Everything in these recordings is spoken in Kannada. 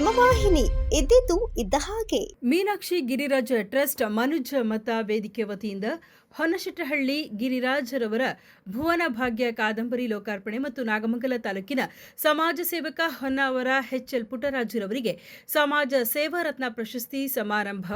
ಹಿಮವಾಹಿನಿ ಇದ್ದಿದ್ದು ಇದ್ದ ಹಾಗೆ. ಮೀನಾಕ್ಷಿ ಗಿರಿರಾಜ ಟ್ರಸ್ಟ್ ಮನುಜ ಮತ ವೇದಿಕೆ ವತಿಯಿಂದ ಹೊನಶೆಟ್ಟಹಳ್ಳಿ ಗಿರಿರಾಜರವರ ಭುವನ ಭಾಗ್ಯ ಕಾದಂಬರಿ ಲೋಕಾರ್ಪಣೆ ಮತ್ತು ನಾಗಮಂಗಲ ತಾಲೂಕಿನ ಸಮಾಜ ಸೇವಕ ಹೊನ್ನಾವರ ಎಚ್ಎಲ್ ಪುಟ್ಟರಾಜುರವರಿಗೆ ಸಮಾಜ ಸೇವಾ ರತ್ನ ಪ್ರಶಸ್ತಿ ಸಮಾರಂಭ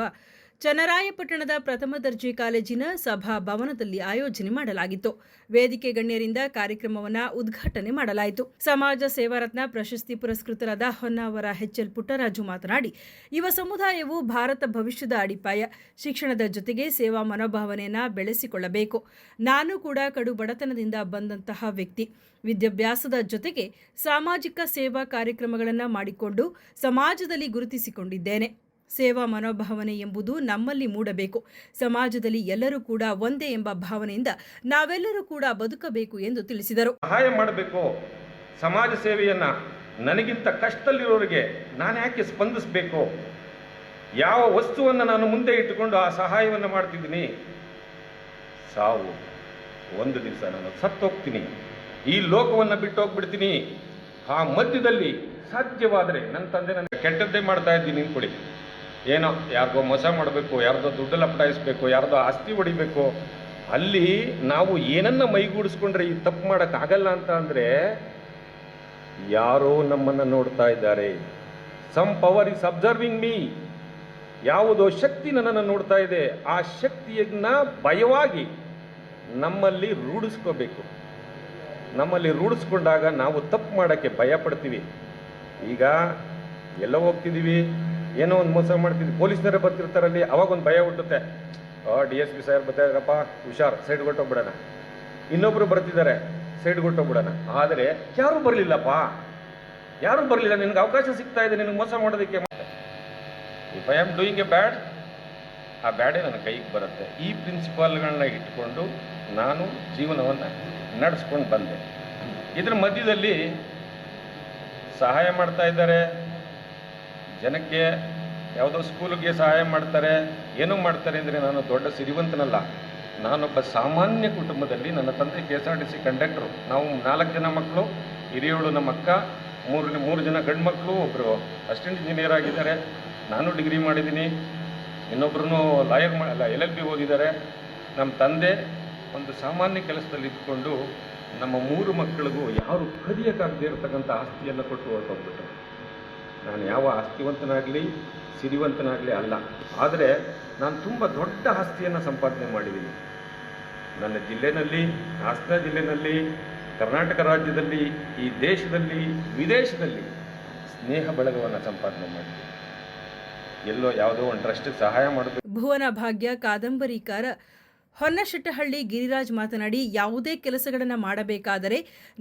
ಚನ್ನರಾಯಪಟ್ಟಣದ ಪ್ರಥಮ ದರ್ಜೆ ಕಾಲೇಜಿನ ಸಭಾ ಭವನದಲ್ಲಿ ಆಯೋಜನೆ ಮಾಡಲಾಗಿತ್ತು. ವೇದಿಕೆ ಗಣ್ಯರಿಂದ ಕಾರ್ಯಕ್ರಮವನ್ನು ಉದ್ಘಾಟನೆ ಮಾಡಲಾಯಿತು. ಸಮಾಜ ಸೇವಾರತ್ನ ಪ್ರಶಸ್ತಿ ಪುರಸ್ಕೃತರಾದ ಹೊನ್ನಾವರ ಎಚ್ಎಲ್ ಪುಟ್ಟರಾಜು ಮಾತನಾಡಿ, ಯುವ ಸಮುದಾಯವು ಭಾರತ ಭವಿಷ್ಯದ ಅಡಿಪಾಯ. ಶಿಕ್ಷಣದ ಜೊತೆಗೆ ಸೇವಾ ಮನೋಭಾವನೆಯನ್ನು ಬೆಳೆಸಿಕೊಳ್ಳಬೇಕು. ನಾನು ಕೂಡ ಕಡು ಬಡತನದಿಂದ ಬಂದಂತಹ ವ್ಯಕ್ತಿ. ವಿದ್ಯಾಭ್ಯಾಸದ ಜೊತೆಗೆ ಸಾಮಾಜಿಕ ಸೇವಾ ಕಾರ್ಯಕ್ರಮಗಳನ್ನು ಮಾಡಿಕೊಂಡು ಸಮಾಜದಲ್ಲಿ ಗುರುತಿಸಿಕೊಂಡಿದ್ದೇನೆ. ಸೇವಾ ಮನೋಭಾವನೆ ಎಂಬುದು ನಮ್ಮಲ್ಲಿ ಮೂಡಬೇಕು. ಸಮಾಜದಲ್ಲಿ ಎಲ್ಲರೂ ಕೂಡ ಒಂದೇ ಎಂಬ ಭಾವನೆಯಿಂದ ನಾವೆಲ್ಲರೂ ಕೂಡ ಬದುಕಬೇಕು ಎಂದು ತಿಳಿಸಿದರು. ಸಹಾಯ ಮಾಡಬೇಕು. ಸಮಾಜ ಸೇವೆಯನ್ನು ನನಗಿಂತ ಕಷ್ಟದಲ್ಲಿರೋರಿಗೆ ನಾನು ಯಾಕೆ ಸ್ಪಂದಿಸಬೇಕು? ಯಾವ ವಸ್ತುವನ್ನು ನಾನು ಮುಂದೆ ಇಟ್ಟುಕೊಂಡು ಆ ಸಹಾಯವನ್ನು ಮಾಡ್ತಿದ್ದೀನಿ? ಸಾವು. ಒಂದು ದಿವಸ ನಾನು ಸತ್ತೋಗ್ತೀನಿ. ಈ ಲೋಕವನ್ನು ಬಿಟ್ಟು ಹೋಗ್ಬಿಡ್ತೀನಿ. ಆ ಮಧ್ಯದಲ್ಲಿ ಸಾಧ್ಯವಾದರೆ ನನ್ನ ತಂದೆ ನನಗೆ ಕೆಟ್ಟದ್ದೇ ಮಾಡ್ತಾ ಇದ್ದೀನಿ ಅಂದ್ಕೊಳ್ಳಿ. ಏನೋ ಯಾರಿಗೋ ಮೋಸ ಮಾಡಬೇಕು, ಯಾರ್ದೋ ದುಡ್ಡು ಲಪಟಾಯಿಸ್ಬೇಕು ಯಾರ್ದೋ ಆಸ್ತಿ ಹೊಡಿಬೇಕು. ಅಲ್ಲಿ ನಾವು ಏನನ್ನ ಮೈಗೂಡಿಸ್ಕೊಂಡ್ರೆ ಈ ತಪ್ಪು ಮಾಡೋಕ್ಕಾಗಲ್ಲ ಅಂತ ಅಂದರೆ ಯಾರೋ ನಮ್ಮನ್ನು ನೋಡ್ತಾ ಇದ್ದಾರೆ. Some power is observing me ಯಾವುದೋ ಶಕ್ತಿ ನನ್ನನ್ನು ನೋಡ್ತಾ ಇದೆ. ಆ ಶಕ್ತಿಯನ್ನ ಭಯವಾಗಿ ನಮ್ಮಲ್ಲಿ ರೂಢಿಸ್ಕೋಬೇಕು. ನಮ್ಮಲ್ಲಿ ರೂಢಿಸ್ಕೊಂಡಾಗ ನಾವು ತಪ್ಪು ಮಾಡೋಕ್ಕೆ ಭಯ ಈಗ ಎಲ್ಲ ಹೋಗ್ತಿದ್ದೀವಿ. ಏನೋ ಒಂದು ಮೋಸ ಮಾಡ್ತಿದ್ವಿ. ಪೊಲೀಸ್ನವರೇ ಬರ್ತಿರ್ತಾರಲ್ಲಿ ಅವಾಗ ಒಂದು ಭಯ ಹುಟ್ಟುತ್ತೆ. ಡಿ ಎಸ್ ಪಿ ಸಾಹೇಬ್ ಬರ್ತಾರಪ್ಪ ಹುಷಾರ್, ಸೈಡ್ ಕೊಟ್ಟೋಗ್ಬಿಡೋಣ. ಇನ್ನೊಬ್ರು ಬರ್ತಿದ್ದಾರೆ, ಸೈಡ್ ಕೊಟ್ಟೋಗ್ಬಿಡೋಣ. ಆದರೆ, ಯಾರೂ ಬರಲಿಲ್ಲಪ್ಪ. ಯಾರೂ ಬರಲಿಲ್ಲ. ನಿನಗೆ ಅವಕಾಶ ಸಿಗ್ತಾ ಇದೆ, ನಿನಗೆ ಮೋಸ ಮಾಡೋದಕ್ಕೆ. If I am doing a bad ಆ ಬ್ಯಾಡೇ ನನ್ನ ಕೈಗೆ ಬರುತ್ತೆ. ಈ ಪ್ರಿನ್ಸಿಪಾಲ್ಗಳನ್ನ ಇಟ್ಕೊಂಡು ನಾನು ಜೀವನವನ್ನು ನಡೆಸ್ಕೊಂಡು ಬಂದೆ. ಇದರ ಮಧ್ಯದಲ್ಲಿ ಸಹಾಯ ಮಾಡ್ತಾ ಇದ್ದಾರೆ. ಜನಕ್ಕೆ ಯಾವುದೋ ಸ್ಕೂಲಿಗೆ ಸಹಾಯ ಮಾಡ್ತಾರೆ, ಏನು ಮಾಡ್ತಾರೆ ಅಂದರೆ ನಾನು ದೊಡ್ಡ ಸಿರಿವಂತನಲ್ಲ. ನಾನೊಬ್ಬ ಸಾಮಾನ್ಯ ಕುಟುಂಬದಲ್ಲಿ ನನ್ನ ತಂದೆ K S R T C conductor. ನಾವು ನಾಲ್ಕು ಜನ ಮಕ್ಕಳು, ಹಿರಿಯೋಳು ನಮ್ಮ ಅಕ್ಕ, ಮೂರು ಮೂರು ಜನ ಗಂಡು ಮಕ್ಕಳು ಒಬ್ಬರು ಅಸಿಸ್ಟೆಂಟ್ ಇಂಜಿನಿಯರ್ ಆಗಿದ್ದಾರೆ. ನಾನು ಡಿಗ್ರಿ ಮಾಡಿದ್ದೀನಿ. ಇನ್ನೊಬ್ಬರು ಲಾಯರ್ ಮಾ ಎಲ್ ಎಲ್ ಬಿ ಓದಿದ್ದಾರೆ. ನಮ್ಮ ತಂದೆ ಒಂದು ಸಾಮಾನ್ಯ ಕೆಲಸದಲ್ಲಿ ಇದ್ಕೊಂಡು ನಮ್ಮ ಮೂರು ಮಕ್ಕಳಿಗೂ ಯಾರು ಕದಿಯಕ್ಕಾಗದೇ ಇರತಕ್ಕಂಥ ಆಸ್ತಿಯನ್ನು ಕೊಟ್ಟು ಹೊರಟೋಗ್ಬಿಟ್ರು. ನಾನು ಯಾವ ಆಸ್ತಿವಂತನಾಗಲಿ, ಸಿರಿವಂತನಾಗಲಿ ಅಲ್ಲ. ಆದರೆ ನಾನು ತುಂಬ ದೊಡ್ಡ ಆಸ್ತಿಯನ್ನು ಸಂಪಾದನೆ ಮಾಡಿದ್ದೀನಿ ನನ್ನ ಜಿಲ್ಲೆಯಲ್ಲಿ ಹಾಸನ ಜಿಲ್ಲೆಯಲ್ಲಿ ಕರ್ನಾಟಕ ರಾಜ್ಯದಲ್ಲಿ, ಈ ದೇಶದಲ್ಲಿ, ವಿದೇಶದಲ್ಲಿ ಸ್ನೇಹ ಬಳಗವನ್ನು ಸಂಪಾದನೆ ಮಾಡಿದ್ದೀನಿ ಎಲ್ಲೋ ಯಾವುದೋ ಒಂದು ಟ್ರಸ್ಟ್ ಸಹಾಯ ಮಾಡಬೇಕು. ಭುವನ ಭಾಗ್ಯ ಕಾದಂಬರಿಕಾರ ಹೊನ್ನಶೆಟ್ಟಹಳ್ಳಿ ಗಿರಿರಾಜ್ ಮಾತನಾಡಿ, ಯಾವುದೇ ಕೆಲಸಗಳನ್ನು ಮಾಡಬೇಕಾದರೆ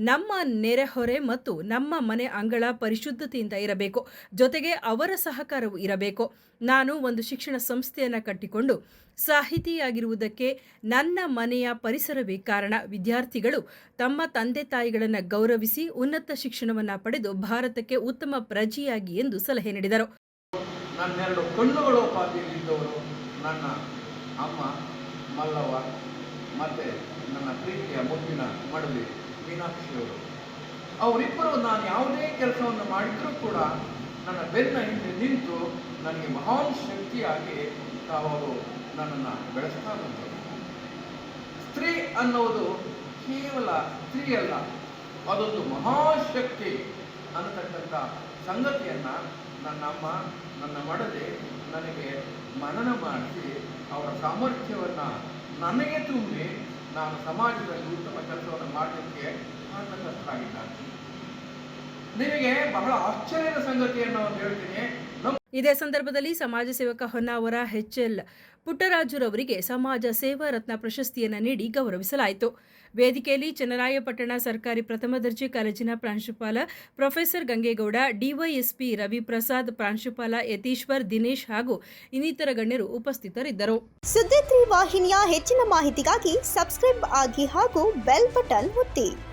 ನಮ್ಮ ನೆರೆಹೊರೆ ಮತ್ತು ನಮ್ಮ ಮನೆ ಅಂಗಳ ಪರಿಶುದ್ಧತೆಯಿಂದ ಇರಬೇಕು. ಜೊತೆಗೆ ಅವರ ಸಹಕಾರವೂ ಇರಬೇಕು. ನಾನು ಒಂದು ಶಿಕ್ಷಣ ಸಂಸ್ಥೆಯನ್ನು ಕಟ್ಟಿಕೊಂಡು ಸಾಹಿತಿಯಾಗಿರುವುದಕ್ಕೆ ನನ್ನ ಮನೆಯ ಪರಿಸರವೇ ಕಾರಣ. ವಿದ್ಯಾರ್ಥಿಗಳು ತಮ್ಮ ತಂದೆ ತಾಯಿಗಳನ್ನು ಗೌರವಿಸಿ ಉನ್ನತ ಶಿಕ್ಷಣವನ್ನು ಪಡೆದು ಭಾರತಕ್ಕೆ ಉತ್ತಮ ಪ್ರಜೆಯಾಗಿ ಎಂದು ಸಲಹೆ ನೀಡಿದರು. ನನ್ನೆರಡು ಕಣ್ಣುಗಳು ನನ್ನ ಅಮ್ಮ. ಮಲ್ಲವ್ವ ಮತ್ತು ನನ್ನ ಪ್ರೀತಿಯ ಮುದ್ದಿನ ಮಡಲಿ ಮೀನಾಕ್ಷಿಯವರು. ಅವರಿಬ್ಬರು ನಾನು ಯಾವುದೇ ಕೆಲಸವನ್ನು ಮಾಡಿದರೂ ಕೂಡ ನನ್ನ ಬೆನ್ನ ಹಿಂದೆ ನಿಂತು ನನಗೆ ಮಹಾನ್ ಶಕ್ತಿಯಾಗಿ ತಾವರು ನನ್ನನ್ನು ಬೆಳೆಸ್ತಾ ಬಂದರು. ಸ್ತ್ರೀ ಅನ್ನೋದು ಕೇವಲ ಸ್ತ್ರೀ ಅಲ್ಲ, ಅದೊಂದು ಮಹಾಶಕ್ತಿ ಅನ್ನತಕ್ಕಂಥ ಸಂಗತಿಯನ್ನು ನನ್ನ ಅಮ್ಮ ನನ್ನ ಮಡದೆ ನನಗೆ ಮನನ ಮಾಡಿಸಿ ಅವರ ಸಾಮರ್ಥ್ಯವನ್ನು ನನಗೆ ತುಂಬಿ ನಾನು ಸಮಾಜದಲ್ಲಿ ಉತ್ತಮ ಕೆಲಸವನ್ನು ಮಾಡಲಿಕ್ಕೆ ಕಾರಣಕರ್ತರಾಗಿದ್ದಾರೆ ನಿಮಗೆ ಬಹಳ ಆಶ್ಚರ್ಯದ ಸಂಗತಿಯನ್ನು ನಾನು ಹೇಳ್ತೀನಿ. ಇದೇ ಸಂದರ್ಭದಲ್ಲಿ ಸಮಾಜ ಸೇವಕ ಹೊನ್ನಾವರ ಎಚ್ಎಲ್ ಪುಟ್ಟರಾಜುರವರಿಗೆ ಸಮಾಜ ಸೇವಾ ರತ್ನ ಪ್ರಶಸ್ತಿಯನ್ನು ನೀಡಿ ಗೌರವಿಸಲಾಯಿತು. ವೇದಿಕೆಯಲ್ಲಿ ಚನ್ನರಾಯಪಟ್ಟಣ ಸರ್ಕಾರಿ ಪ್ರಥಮ ದರ್ಜೆ ಕಾಲೇಜಿನ ಪ್ರಾಂಶುಪಾಲ ಪ್ರೊಫೆಸರ್ ಗಂಗೇಗೌಡ, ಡಿವೈಎಸ್ಪಿ ರವಿಪ್ರಸಾದ್, ಪ್ರಾಂಶುಪಾಲ ಯತೀಶ್ವರ್, ದಿನೇಶ್ ಹಾಗೂ ಇನ್ನಿತರ ಗಣ್ಯರು ಉಪಸ್ಥಿತರಿದ್ದರು. ಸುದ್ದಿ ವಾಹಿನಿಯ ಹೆಚ್ಚಿನ ಮಾಹಿತಿಗಾಗಿ ಸಬ್ಸ್ಕ್ರೈಬ್ ಆಗಿ ಹಾಗೂ ಬೆಲ್ ಬಟನ್ ಒತ್ತಿ.